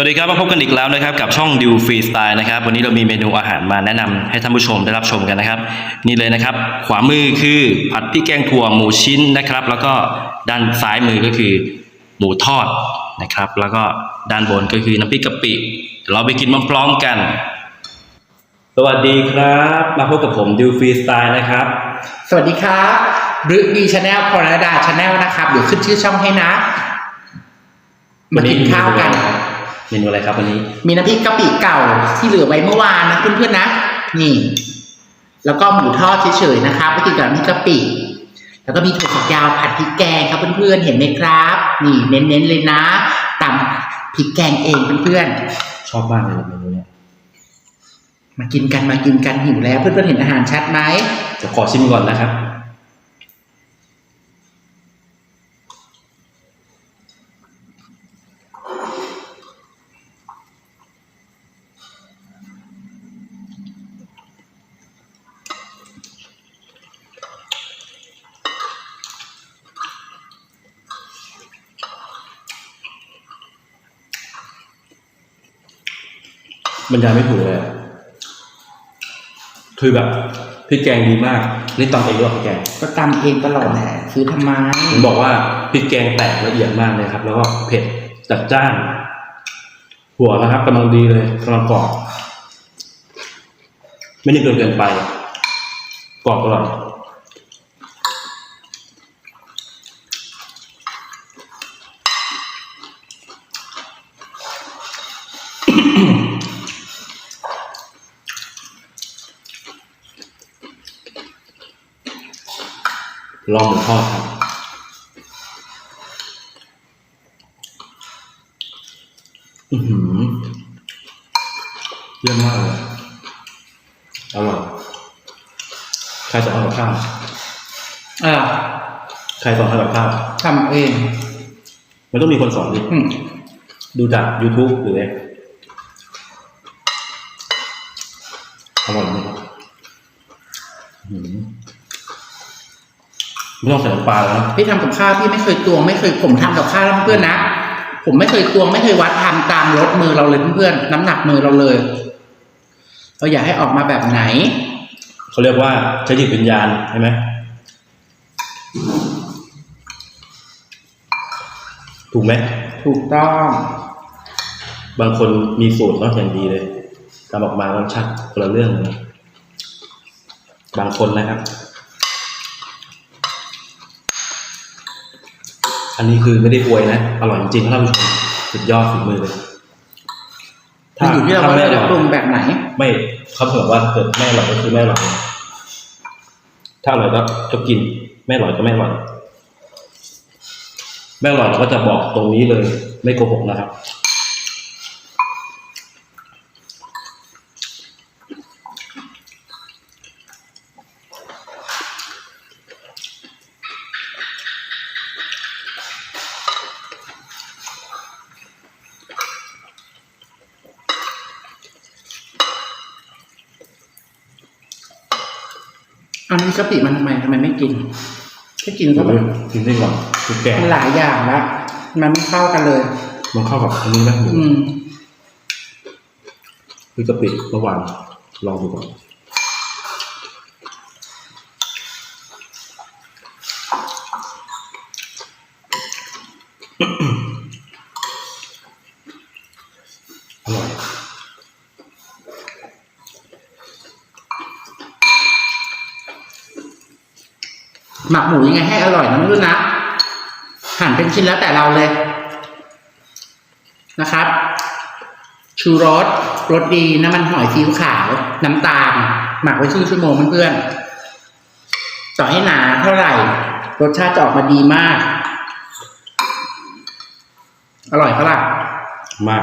วัสดีครับมาพบกันอีกแล้วนะครับกับช่องดิวฟรีสไตล์นะครับวันนี้เรามีเมนูอาหารมาแนะนำให้ท่านผู้ชมได้รับชมกันนะครับ นี่เลยนะครับ ขวามือคือผัดพริกแกงถั่วหมูชิ้นนะครับ แล้วก็ด้านซ้ายมือก็คือหมูทอดนะครับ แล้วก็ด้านบนก็คือน้ำพริกกะปิ เราไปกินพร้อมๆกัน สวัสดีครับ มาพบกับผมดิวฟรีสไตล์นะครับ สวัสดีครับบรึดีชาแนลพรดาชาแนลนะครับเดี๋ยวขึ้นชื่อช่องให้นะมากินข้าวกัน เมนูอะไรครับวันนี้ มีน้ำพริกกะปิเก่าที่เหลือไว้เมื่อวานนะเพื่อนๆนะ นี่ แล้วก็หมูทอดเฉยๆนะครับไปกินกับน้ำพริกกะปิ แล้วก็มีถั่วฝักยาวผัดพริกแกงครับเพื่อนๆ เห็นไหมครับ นี่เน้นๆเลยนะตำพริกแกงเองเพื่อนชอบมากเลยเมนูเนี้ยๆมากินกันมากินกันหิวแล้ว เพื่อนๆเห็นอาหารชัดไหมจะขอชิมก่อนนะครับ บรรยายไม่ถูกเลยอะคือแบบพริกแกงดีมากนี่ตอนเองด้วยพริกแกงก็ตำเองตลอดแหละซื้อทำไมผมบอกว่าพริกแกงแตกละเอียดมากเลยครับ แล้วก็เผ็ดจัดจ้าน หัวนะครับกำลังดีเลยกำลังกรอบไม่นิ่มจนเกินไปกรอบอร่อย ลองหมูทอดครับ อือหือเยี่ยมมากเลยอร่อยใครสอนทำกับข้าวอ่าใครสอนทำกับข้าวทำเอง มันต้องมีคนสอนดิอืมดูจาก YouTube หรือไงอร่อยไหมครับอื้อหือ ไม่ต้องใส่น้ำปลาแล้วนะพี่ทำกับข้าวพี่ไม่เคยตวงไม่เคยผมทำกับข้าวแล้วเพื่อนๆนะ ผมไม่เคยตวงไม่เคยวัดทำตามรถมือเราเลยเพื่อนๆน้ำหนักมือเราเลยเราอยากให้ออกมาแบบไหน เขาเรียกว่าใช้จิตวิญญาณใช่ไหมถูกไหมถูกต้อง บางคนมีสูตรเนาะอย่างดีเลยทำออกมารสชาติคนละเรื่องเลยบางคนนะครับ อันนี้คือไม่ได้อวยนะ อร่อยจริงๆท่านผู้ชมสุดยอดฝีมือเลยมันอยู่ที่เราว่าไม่เราอจะร่อยปรุงแบบไหน ไม่เขาเผื่อว่าเกิดแม่อร่อยก็คือแม่อร่อยถ้าอร่อยก็ก็กิน แม่อร่อยก็แม่อร่อยแม่อร่อยเราก็จะบอกตรงนี้เลย ไม่โกหกนะครับ อันนี้กะปิมันทำไมทำไมไม่กินแค่กินก็แบบกินได้ก่อนคือแกงมันหลายอย่างแล้วมันไม่เข้ากันเลย มันเข้ากับอันนี้นะหมูอืมคือกะปิระหว่างลองดูก่อน มักหมูยังไงให้อร่อยนะรุ่นนะหั่นเป็นชิ้นแล้วแต่เราเลยนะครับ ชูรสรสดีน้ำมันหอยซีอิ๊วขาว น้ำตาล หมักไว้ครึ่งชั่วโมงเพื่อนๆต่อให้หนาเท่าไหร่ รสชาติจะออกมาดีมาก อร่อยปะล่ะมาก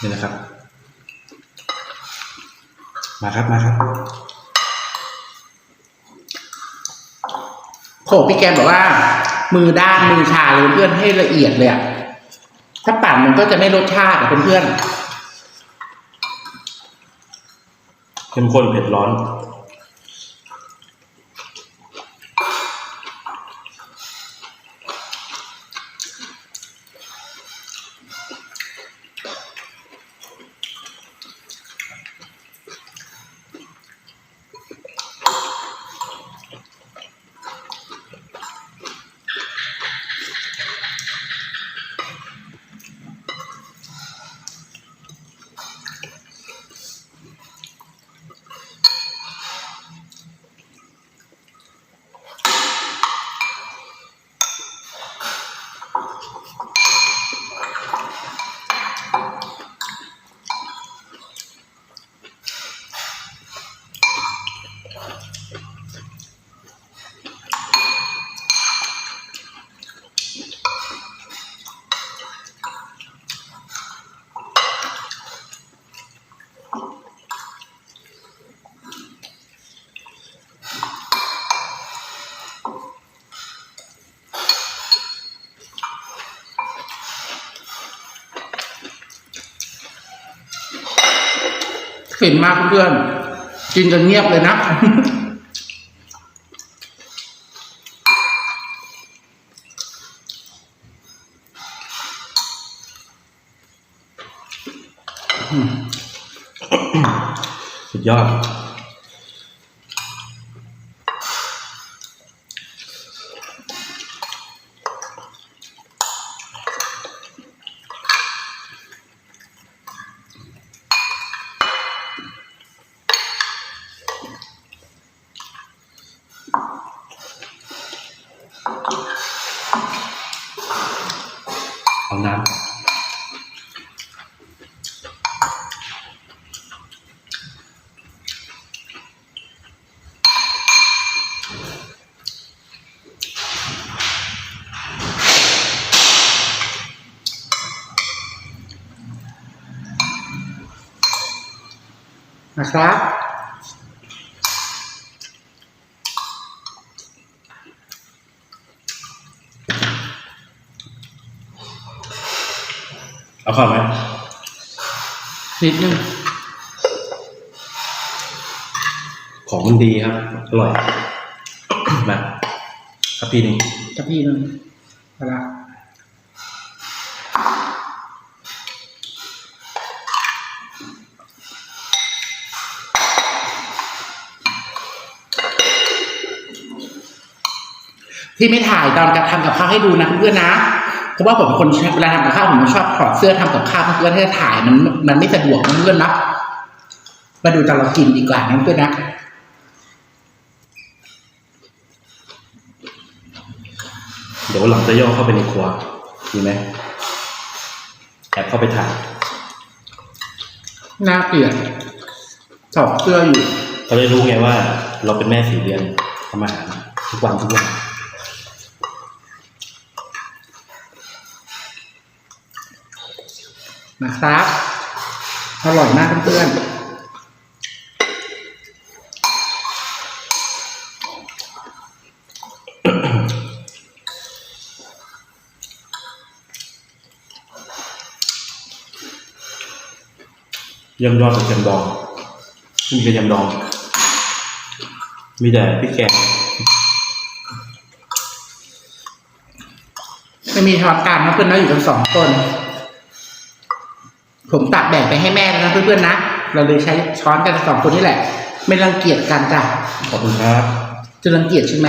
นี่นะครับ มาครับมาครับโขพี่แกมบอกว่า มือด้านมือชาเลยเพื่อนให้ละเอียดเลยอะถ้าปั่นมันก็จะไม่รสชาติอะเพื่อนเข้มข้นเผ็ดร้อน ฟินมากเพื่อนกินจนเงียบเลยนะสุดยอด เอาน้ำนะครับ เอาเข้าไหมนิดนึงของมันดีครับ อร่อยมาครับพี่หนึ่งจะพี่นึงเอาละที่ไม่ถ่ายตอนการทำกับข้าวให้ดูนะเพื่อนๆนะ เพราะว่าผมเป็นคนเวลาทำกับข้าวผมชอบถอดเสื้อทำกับข้าวเพื่อนๆให้ถ่ายมันมันไม่สะดวกนะเพื่อนๆนะมาดูตอนเรากินดีกว่านะเพื่อนๆนะเดี๋ยววันหลังจะย่อเข้าไปในครัวดีไหมแอบเข้าไปถ่ายน่าเกลียดถอดเสื้ออยู่เขาได้รู้ไงว่า เราเป็นแม่สีเดือนทำอาหารทุกวันทุกวัน นะครับ อร่อยมากเพื่อนเยี่ยมยอดกระเทียมดองไม่มีกระเทียมดอง มีแต่พริกแกงๆไม่มีช้อนกลางนะเพื่อนนะอยู่กันสองคน ผมตักแบ่งไปให้แม่แล้วนะเพื่อนๆนะ เราเลยใช้ช้อนกันสองคนนี่แหละ ไม่รังเกียจกันจ้ะขอบคุณครับจะรังเกียจใช่ไหม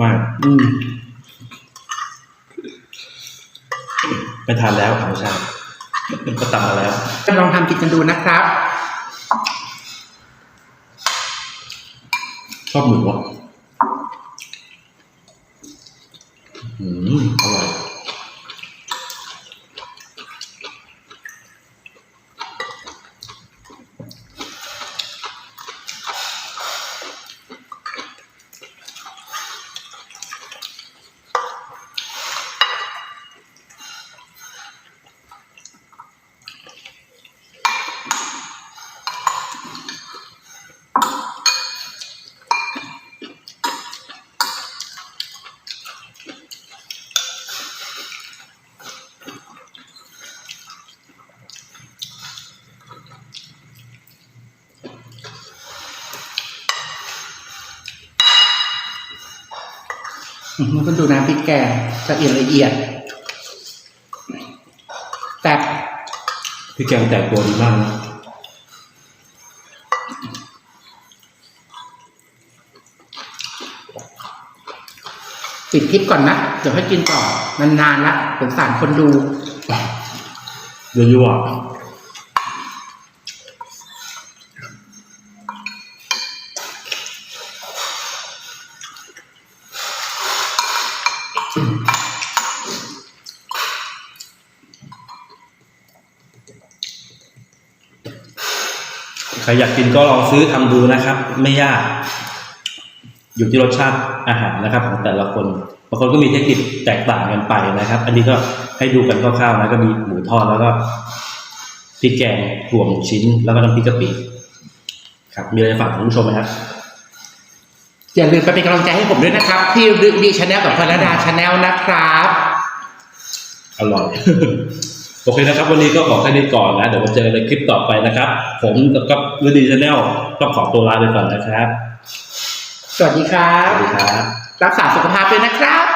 มากอืม ไม่ทานแล้วไม่ใช่ก็ตักมาแล้ว จะลองทำกินกันดูนะครับ ชอบหมูอะอืมอร่อย มมันก็ดูน้ำพริกแกงละเอียดละเอียด แต่พี่แกงแตกตัวดีมากนะปิดคลิปก่อนนะ เดี๋ยวให้กินต่อนานๆละสงสารคนดูเยอะๆอะ ใครอยากกินก็ลองซื้อทำดูนะครับ ไม่ยาก อยู่ที่รสชาติอาหารนะครับ ของแต่ละคนบางคนก็มีเทคนิคแตกต่างกันไปนะครับ อันนี้ก็ให้ดูกันคร่าวๆนะก็มีหมูทอดแล้วก็พริกแกงถั่วหมูชิ้น แล้วก็น้ำพริกกะปิครับมีอะไรฝากคุณผู้ชมไหมครับอย่าลืมไปเป็นกำลังใจให้ผมด้วยนะครับ ที่ดีชาแนลกับพรดาชาแนลนะครับ อร่อย โอเคนะครับ วันนี้ก็ขอแค่นี้ก่อนนะ เดี๋ยวมาเจอกันในคลิปต่อไปนะครับ ผมกับฤดีชาแนลต้องขอตัวลาไปก่อนนะครับ สวัสดีครัสบวัสดีครับ รักษาสุขภาพด้วยนะครับ